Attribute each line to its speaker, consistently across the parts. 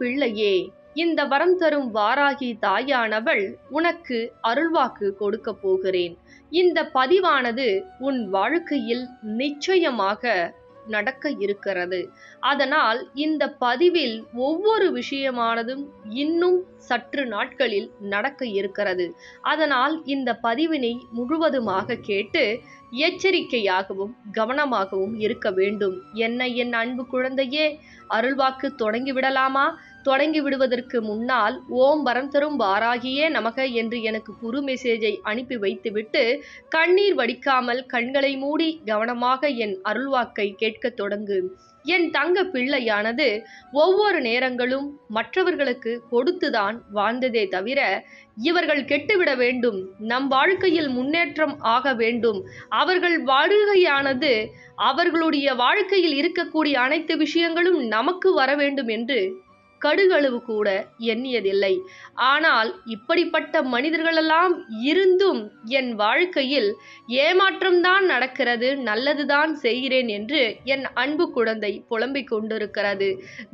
Speaker 1: பிள்ளையே இந்த வரம் தரும் வாராகி தாயானவள் உனக்கு அருள்வாக்கு கொடுக்க போகிறேன். இந்த பதிவானது உன் வாழ்க்கையில் நிச்சயமாக நடக்க இருக்கிறது. அதனால் இந்த பதிவில் ஒவ்வொரு விஷயமானதும் இன்னும் சற்று நாட்களில் நடக்க இருக்கிறது. அதனால் இந்த பதிவினை முழுவதுமாக கேட்டு எச்சரிக்கையாகவும் கவனமாகவும் இருக்க வேண்டும். என்ன என் அன்பு குழந்தையே அருள்வாக்கு தொடங்கி விடலாமா தொடங்கி விடுவதற்கு முன்னால் ஓம் வரம் தரும் வாராகியே நமக என்று எனக்கு குறு மெசேஜை அனுப்பி வைத்துவிட்டு கண்ணீர் வடிக்காமல் கண்களை மூடி கவனமாக என் அருள்வாக்கை கேட்கத் தொடங்கு. என் தங்க பிள்ளையானது ஒவ்வொரு நேரங்களும் மற்றவர்களுக்கு கொடுத்துதான் வாழ்ந்ததே தவிர இவர்கள் கெட்டுவிட வேண்டும் நம் வாழ்க்கையில் முன்னேற்றம் ஆக வேண்டும். அவர்கள் வாழ்கையானது அவர்களுடைய வாழ்க்கையில் இருக்கக்கூடிய அனைத்து விஷயங்களும் நமக்கு வர வேண்டும் என்று கடுகளவு கூட எண்ணியதில்லை. ஆனால் இப்படிப்பட்ட மனிதர்களெல்லாம் இருந்தும் என் வாழ்க்கையில் ஏமாற்றம்தான் நடக்கிறது நல்லதுதான் செய்கிறேன் என்று என் அன்பு குழந்தை புலம்பிக் கொண்டிருக்கிறது.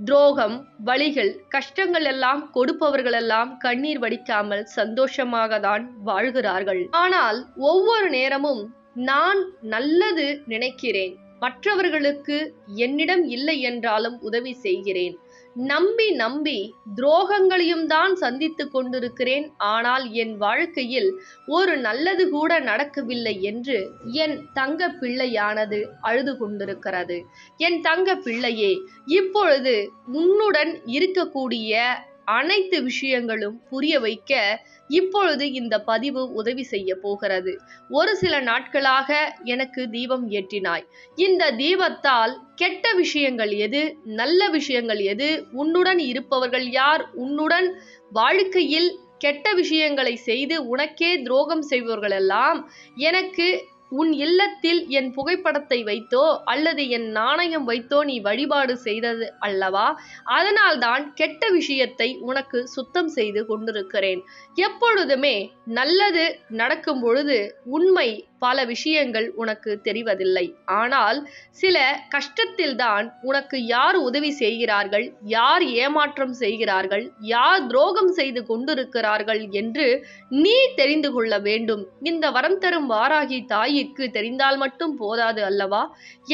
Speaker 1: துரோகம் வழிகள் கஷ்டங்கள் எல்லாம் கொடுப்பவர்களெல்லாம் கண்ணீர் வடிக்காமல் சந்தோஷமாக தான் வாழ்கிறார்கள். ஆனால் ஒவ்வொரு நேரமும் நான் நல்லது நினைக்கிறேன். மற்றவர்களுக்கு என்னிடம் இல்லை என்றாலும் உதவி செய்கிறேன். நம்பி நம்பி துரோகங்களையும் தான் சந்தித்து கொண்டிருக்கிறேன். ஆனால் என் வாழ்க்கையில் ஒரு நல்லது கூட நடக்கவில்லை என்று என் தங்க பிள்ளையானது அழுது கொண்டிருக்கிறது. என் தங்க பிள்ளையே இப்பொழுது உன்னுடன் இருக்கக்கூடிய அனைத்து விஷயங்களும் புரிய வைக்க இப்பொழுது இந்த பதிவு உதவி செய்ய போகிறது. ஒரு சில நாட்களாக எனக்கு தீபம் ஏற்றினாய். இந்த தீபத்தால் கெட்ட விஷயங்கள் எது நல்ல விஷயங்கள் எது உன்னுடன் இருப்பவர்கள் யார் உன்னுடன் வாழ்க்கையில் கெட்ட விஷயங்களை செய்து உனக்கே துரோகம் செய்பவர்களெல்லாம் எனக்கு உன் இல்லத்தில் என் புகைப்படத்தை வைத்தோ அல்லது என் நாணயம் வைத்தோ நீ வழிபாடு செய்தது அல்லவா? அதனால்தான் கெட்ட விஷயத்தை உனக்கு சுத்தம் செய்து கொண்டிருக்கிறேன். எப்பொழுதுமே நல்லது நடக்கும் பொழுது உண்மை பல விஷயங்கள் உனக்கு தெரிவதில்லை. ஆனால் சில கஷ்டத்தில்தான் உனக்கு யார் உதவி செய்கிறார்கள் யார் ஏமாற்றம் செய்கிறார்கள் யார் துரோகம் செய்து கொண்டிருக்கிறார்கள் என்று நீ தெரிந்து கொள்ள வேண்டும். இந்த வரம் தரும் வாராகி தாயிற்கு தெரிந்தால் மட்டும் போதாது அல்லவா?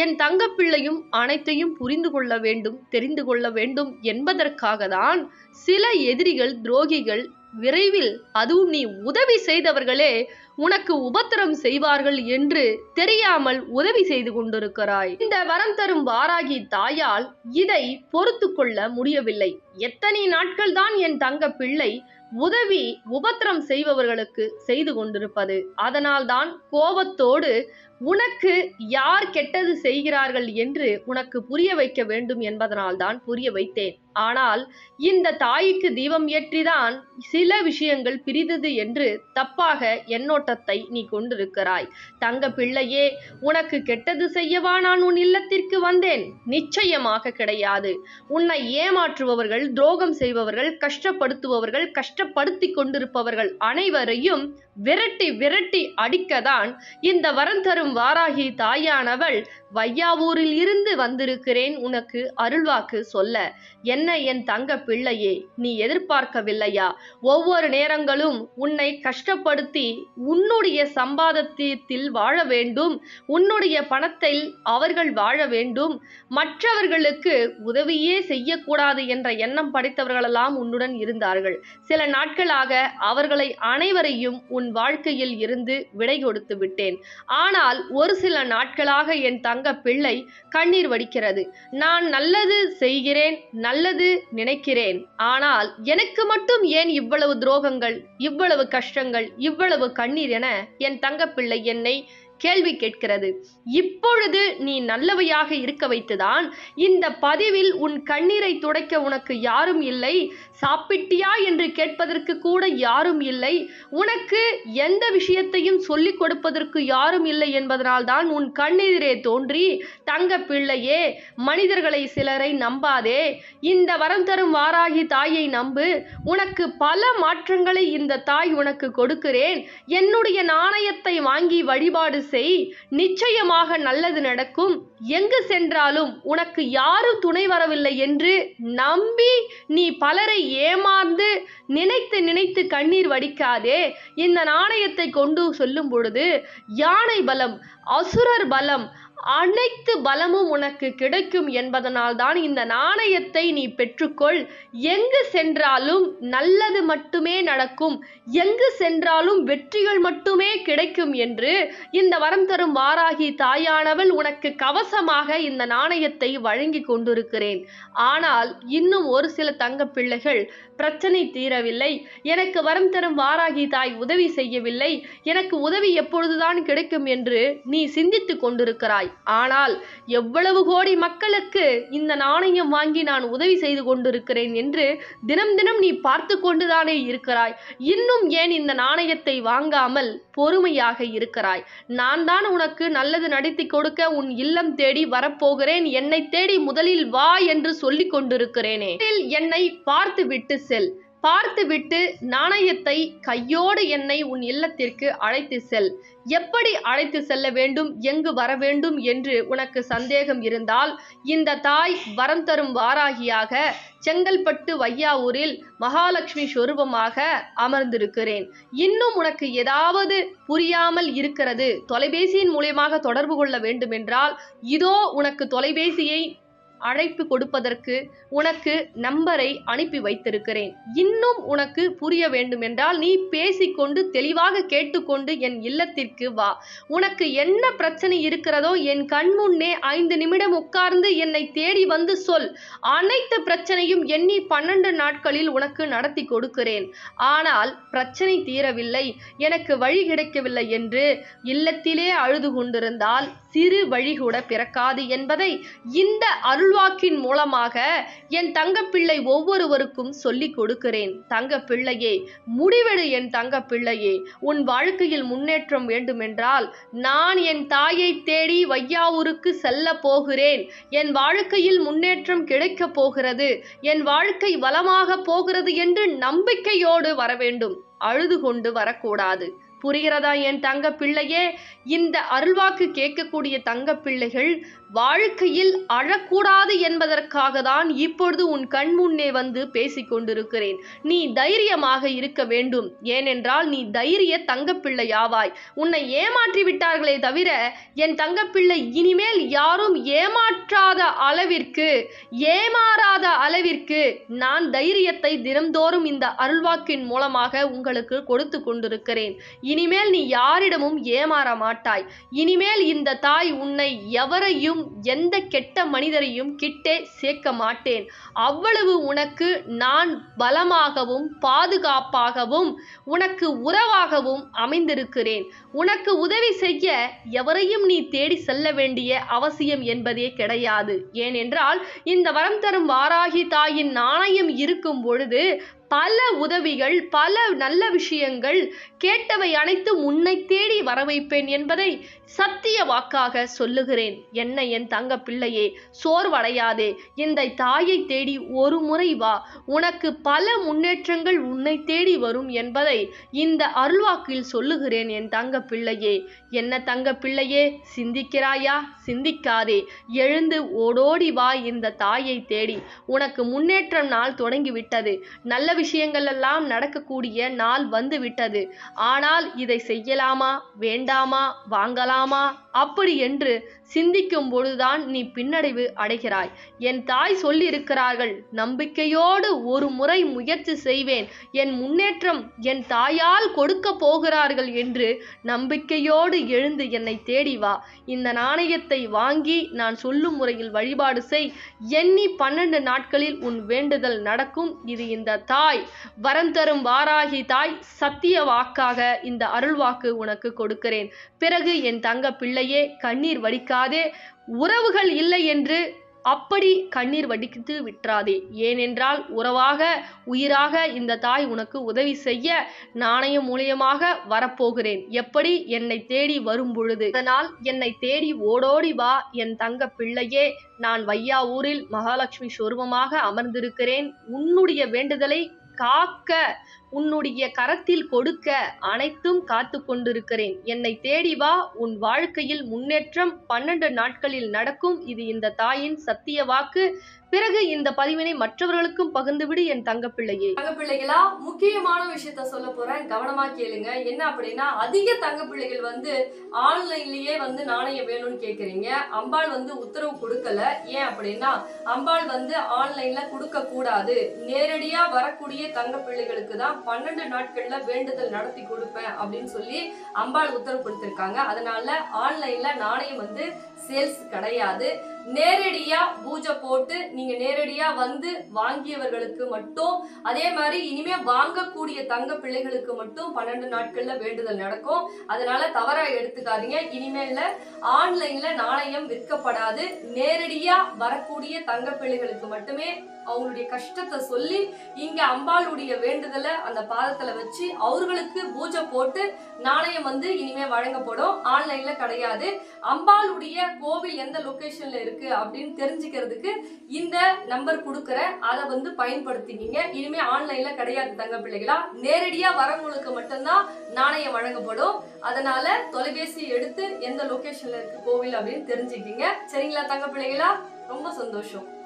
Speaker 1: என் தங்கப்பிள்ளையும் அனைத்தையும் புரிந்து கொள்ள வேண்டும் தெரிந்து கொள்ள வேண்டும் என்பதற்காக தான் சில எதிரிகள் துரோகிகள் விரைவில் அதுவும் நீ உதவி செய்தவர்களே உனக்கு உபத்திரம் செய்வார்கள் என்று தெரியாமல் உதவி செய்து கொண்டிருக்கிறாய். இந்த வரம் தரும் வாராகி தாயால் இதை பொறுத்து கொள்ள முடியவில்லை. எத்தனை நாட்கள் தான் என் தங்க பிள்ளை உதவி உபத்திரம் செய்பவர்களுக்கு செய்து கொண்டிருப்பது? அதனால்தான் கோபத்தோடு உனக்கு யார் கெட்டது செய்கிறார்கள் என்று உனக்கு புரிய வைக்க வேண்டும் என்பதனால்தான் புரிய வைத்தேன். ஆனால் இந்த தாய்க்கு தீபம் ஏற்றிதான் சில விஷயங்கள் பிரிதது என்று தப்பாக எண்ணோட்டத்தை நீ கொண்டிருக்கிறாய். தங்க பிள்ளையே உனக்கு கெட்டது செய்யவா நான் உன் இல்லத்திற்கு வந்தேன்? நிச்சயமாக கிடையாது. உன்னை ஏமாற்றுபவர்கள் துரோகம் செய்பவர்கள் கஷ்டப்படுத்துபவர்கள் கஷ்டப்படுத்தி கொண்டிருப்பவர்கள் அனைவரையும் விரட்டி விரட்டி அடிக்கதான் இந்த வரம் தரும் வாராகி தாயானவள் வையாவூரில் இருந்து வந்திருக்கிறேன் உனக்கு அருள்வாக்கு சொல்ல. என்ன என் தங்க பிள்ளையே நீ எதிர்பார்க்கவில்லையா? ஒவ்வொரு நேரங்களும் உன்னை கஷ்டப்படுத்தி உன்னுடைய சம்பாதத்தில் வாழ வேண்டும். உன்னுடைய பணத்தில் அவர்கள் வாழ வேண்டும். மற்றவர்களுக்கு உதவியே செய்யக்கூடாது என்ற எண்ணம் படைத்தவர்களெல்லாம் உன்னுடன் இருந்தார்கள். சில நாட்களாக அவர்களை அனைவரையும் உன் வாழ்க்கையில் இருந்து விடை கொடுத்து விட்டேன். ஆனால் ஒரு சில நாட்களாக என் தங்க பிள்ளை கண்ணீர் வடிக்கிறது. நான் நல்லது செய்கிறேன் நல்லது நினைக்கிறேன். ஆனால் எனக்கு மட்டும் ஏன் இவ்வளவு துரோகங்கள் இவ்வளவு கஷ்டங்கள் இவ்வளவு கண்ணீர் என என் தங்கப்பிள்ளை என்னை கேள்வி கேட்கிறது. இப்பொழுது நீ நல்லவையாக இருக்க வைத்துதான் இந்த பதிவில் உன் கண்ணீரை துடைக்க உனக்கு யாரும் இல்லை சாப்பிட்டியா என்று கேட்பதற்கு கூட யாரும் இல்லை உனக்கு எந்த விஷயத்தையும் சொல்லிக் கொடுப்பதற்கு யாரும் இல்லை என்பதனால் தான் உன் கண்ணீரே தோன்றி தங்க பிள்ளையே மனிதர்களை சிலரை நம்பாதே இந்த வரம் தரும் வாராகி தாயை நம்பு உனக்கு பல மாற்றங்களை இந்த தாய் உனக்கு கொடுக்கிறேன் என்னுடைய நாணயத்தை வாங்கி வழிபாடு செய் நிச்சயமாக நல்லது நடக்கும். எங்கு சென்றாலும் உனக்கு யாரும் துணை வரவில்லை என்று நம்பி நீ பலரை ஏமாந்து நினைத்து நினைத்து கண்ணீர் வடிக்காதே. இந்த நாணயத்தை கொண்டு சொல்லும் பொழுது யானை பலம் அசுரர் பலம் அனைத்து பலமும் உனக்கு கிடைக்கும் என்பதனால் தான் இந்த நாணயத்தை நீ பெற்றுக்கொள். எங்கு சென்றாலும் நல்லது மட்டுமே நடக்கும். எங்கு சென்றாலும் வெற்றிகள் மட்டுமே கிடைக்கும் என்று இந்த வரம் தரும் வாராகி தாயானவள் உனக்கு கவசமாக இந்த நாணயத்தை வழங்கி கொண்டிருக்கிறேன். ஆனால் இன்னும் ஒரு சில தங்க பிள்ளைகள் பிரச்சனை தீரவில்லை. எனக்கு வரம் தரும் வாராகி தாய் உதவி செய்யவில்லை. எனக்கு உதவி எப்பொழுதுதான் கிடைக்கும் என்று நீ சிந்தித்து கொண்டிருக்கிறாய். ஆனால் எவ்வளவு கோடி மக்களுக்கு இந்த நாணயம் வாங்கி நான் உதவி செய்து கொண்டிருக்கிறேன் என்று தினம் தினம் நீ பார்த்து கொண்டுதானே இருக்கிறாய். இன்னும் ஏன் இந்த நாணயத்தை வாங்காமல் பொறுமையாக இருக்கிறாய்? நான் தான் உனக்கு நல்லது நடத்தி கொடுக்க உன் இல்லம் தேடி வரப்போகிறேன். என்னை தேடி முதலில் வா என்று சொல்லிக் கொண்டிருக்கிறேனே. என்னை பார்த்து விட்டு செல். பார்த்துவிட்டு நாணயத்தை கையோடு என்னை உன் இல்லத்திற்கு அழைத்து செல். எப்படி அழைத்து செல்ல வேண்டும்? எங்கு வர வேண்டும்? என்று உனக்கு சந்தேகம் இருந்தால் இந்த தாய் வரம் தரும் வாராகியாக செங்கல்பட்டு வையாவூரில் மகாலட்சுமி சொரூபமாக அமர்ந்திருக்கிறேன். இன்னும் உனக்கு ஏதாவது புரியாமல் இருக்கிறது? தொலைபேசியின் மூலியமாக தொடர்பு கொள்ள வேண்டுமென்றால் இதோ உனக்கு தொலைபேசியை அழைப்பு கொடுப்பதற்கு உனக்கு நம்பரை அனுப்பி வைத்திருக்கிறேன். இன்னும் உனக்கு புரிய வேண்டுமென்றால் நீ பேசிக்கொண்டு தெளிவாக கேட்டுக்கொண்டு என் இல்லத்திற்கு வா. உனக்கு என்ன பிரச்சனை இருக்கிறதோ என் கண்முன்னே ஐந்து நிமிடம் உட்கார்ந்து என்னை தேடி வந்து சொல். அனைத்து பிரச்சனையும் எண்ணி பன்னெண்டு நாட்களில் உனக்கு நடத்தி கொடுக்கிறேன். ஆனால் பிரச்சனை தீரவில்லை. எனக்கு வழி கிடைக்கவில்லை என்று இல்லத்திலே அழுது கொண்டிருந்தால் சிறு வழி கூட பிறக்காது என்பதை இந்த அருள் உள்வாக்கின் மூலமாக என் தங்கப்பிள்ளை ஒவ்வொருவருக்கும் சொல்லிக் கொடுக்கிறேன். தங்கப்பிள்ளையே முடிவெடு என் தங்கப்பிள்ளையே. உன் வாழ்க்கையில் முன்னேற்றம் வேண்டுமென்றால் நான் என் தாயை தேடி வையாவூருக்கு செல்ல போகிறேன். என் வாழ்க்கையில் முன்னேற்றம் கிடைக்கப் போகிறது. என் வாழ்க்கை வளமாக போகிறது என்று நம்பிக்கையோடு வர வேண்டும் அழுது கொண்டு வரக்கூடாது. புரிகிறதா என் தங்க பிள்ளையே? இந்த அருள்வாக்கு கேட்கக்கூடிய தங்க பிள்ளைகள் வாழ்க்கையில் அழக்கூடாது என்பதற்காக தான் இப்பொழுது உன் கண் முன்னே வந்து பேசிக்கொண்டிருக்கிறேன் நீ தைரியமாக இருக்க வேண்டும். ஏனென்றால் நீ தைரிய தங்கப்பிள்ளையாவாய் உன்னை ஏமாற்றி விட்டார்களே தவிர என் தங்கப்பிள்ளை இனிமேல் யாரும் ஏமாற்றாத அளவிற்கு ஏமாறாத அளவிற்கு நான் தைரியத்தை தினம்தோறும் இந்த அருள்வாக்கின் மூலமாக உங்களுக்கு கொடுத்து கொண்டிருக்கிறேன். இனிமேல் நீ யாரிடமும் ஏமாற மாட்டாய். இனிமேல் இந்த தாய் உன்னை எவரையும் எந்த கெட்ட மனிதரையும் கிட்டே சேர்க்க மாட்டேன். அவ்வளவு உனக்கு நான் பலமாகவும் பாதுகாப்பாகவும் உனக்கு உறவாகவும் அமைந்திருக்கிறேன். உனக்கு உதவி செய்ய எவரையும் நீ தேடி செல்ல வேண்டிய அவசியம் என்பதே கிடையாது. ஏனென்றால் இந்த வரம் தரும் வாராகி தாயின் நாணயம் இருக்கும் பொழுது பல உதவிகள் பல நல்ல விஷயங்கள் கேட்டவை அனைத்தும் உன்னை தேடி வரவைப்பேன் என்பதை சத்திய வாக்காக சொல்லுகிறேன். என்ன என் தங்க பிள்ளையே சோர்வடையாதே. இந்த தாயை தேடி ஒரு முறை வா. உனக்கு பல முன்னேற்றங்கள் உன்னை தேடி வரும் என்பதை இந்த அருள்வாக்கில் சொல்லுகிறேன் என் தங்க பிள்ளையே என்ன தங்க பிள்ளையே சிந்திக்கிறாயா? சிந்திக்காதே. எழுந்து ஓடோடி வா இந்த தாயை தேடி. உனக்கு முன்னேற்றம் நாள் தொடங்கிவிட்டது. நல்ல விஷயங்கள் எல்லாம் நடக்கக்கூடிய நாள் வந்துவிட்டது ஆனால் இதை செய்யலாமா? வேண்டாமா? வாங்கலாமா? அப்படி என்று சிந்திக்கும் பொழுதுதான் நீ பின்னடைவு அடைகிறாய். என் தாய் சொல்லியிருக்கிறார்கள் நம்பிக்கையோடு ஒரு முறை முயற்சி செய்வேன். என் முன்னேற்றம் என் தாயால் கொடுக்க போகிறார்கள் என்று நம்பிக்கையோடு எழுந்து என்னை தேடி வா. இந்த நாணயத்தை வாங்கி நான் சொல்லும் முறையில் வழிபாடு செய். எண்ணி பன்னெண்டு நாட்களில் உன் வேண்டுதல் நடக்கும். இது இந்த தாய். வரம் தரும் வாராகி தாய் சத்திய வாக்காக இந்த அருள்வாக்கு உனக்கு கொடுக்கிறேன். பிறகு என் தங்க பிள்ளையே கண்ணீர் வடிக்காதே உறவுகள் இல்லை என்று அப்படி கண்ணீர் வடித்து விட்டுறாதே ஏனென்றால் உறவாக உயிராக இந்த தாய் உனக்கு உதவி செய்ய நாணயம் மூலியமாக வரப்போகிறேன். எப்படி என்னை தேடி வரும் பொழுது? அதனால் என்னை தேடி ஓடோடி வா என் தங்க பிள்ளையே. நான் வையாவூரில் மகாலட்சுமி சொருபமாக அமர்ந்திருக்கிறேன். உன்னுடைய வேண்டுதலை காக்க உன்னுடைய கரத்தில் கொடுக்க அனைத்தும் காத்து கொண்டிருக்கிறேன். என்னை தேடி வா உன் வாழ்க்கையில் முன்னேற்றம் பன்னெண்டு நாட்களில் நடக்கும். இது இந்த தாயின் சத்திய வாக்கு. பிறகு இந்த பதிவினை மற்றவர்களுக்கும் பகிர்ந்துவிடு என் தங்கப்பிள்ளையே.
Speaker 2: தங்கப்பிள்ளைகளா முக்கியமான விஷயத்த சொல்ல போறேன். கவனமா கேளுங்க. என்ன அப்படின்னா அதிக தங்கப்பிள்ளைகள் வந்து ஆன்லைன்லயே வந்து நாணயம் வேணும்னு கேக்குறீங்க. அம்பாள் வந்து உத்தரவு கொடுக்கல. ஏன் அப்படின்னா அம்பாள் வந்து ஆன்லைன்ல கொடுக்க கூடாது. நேரடியா வரக்கூடிய தங்கப்பிள்ளைகளுக்கு தான் பன்னெண்டு நாட்கள்ல வேண்டுதல் நடத்தி கொடுப்பேன் அப்படின்னு சொல்லி அம்பாள் உத்தரவு கொடுத்திருக்காங்க. அதனால ஆன்லைன்ல நாணயம் வந்து சேல்ஸ் கிடையாது. நேரடியா பூஜை போட்டு நீங்க நேரடியா வந்து வாங்கியவர்களுக்கு மட்டும் அதே மாதிரி இனிமே வாங்கக்கூடிய தங்க பிள்ளைகளுக்கு மட்டும் பன்னெண்டு நாட்கள்ல வேண்டுதல் நடக்கும். அதனால தவறா எடுத்துக்காதீங்க. இனிமேல ஆன்லைன்ல நாணயம் விற்கப்படாது. நேரடியா வரக்கூடிய தங்க பிள்ளைகளுக்கு மட்டுமே அவங்களுடைய கஷ்டத்தை சொல்லி இங்க அம்பாளுடைய வேண்டுதலை அந்த பாதத்துல வச்சு அவர்களுக்கு பூஜை போட்டு நாணயம் வந்து இனிமே வழங்கப்படும். ஆன்லைன்ல கிடையாது. அம்பாளுடைய கோவில் எந்த லொகேஷன்ல இருக்கு அப்படின்னு தெரிஞ்சுக்கிறதுக்கு இந்த நம்பர் கொடுக்குறேன் அதை வந்து பயன்படுத்திக்கிங்க. இனிமே ஆன்லைன்ல கிடையாது தங்க பிள்ளைகளா. நேரடியா வரவங்களுக்கு மட்டும்தான் நாணயம் வழங்கப்படும். அதனால தொலைபேசி எடுத்து எந்த லொகேஷன்ல இருக்கு கோவில் அப்படின்னு தெரிஞ்சுக்கிங்க. சரிங்களா தங்க பிள்ளைகளா? ரொம்ப சந்தோஷம்.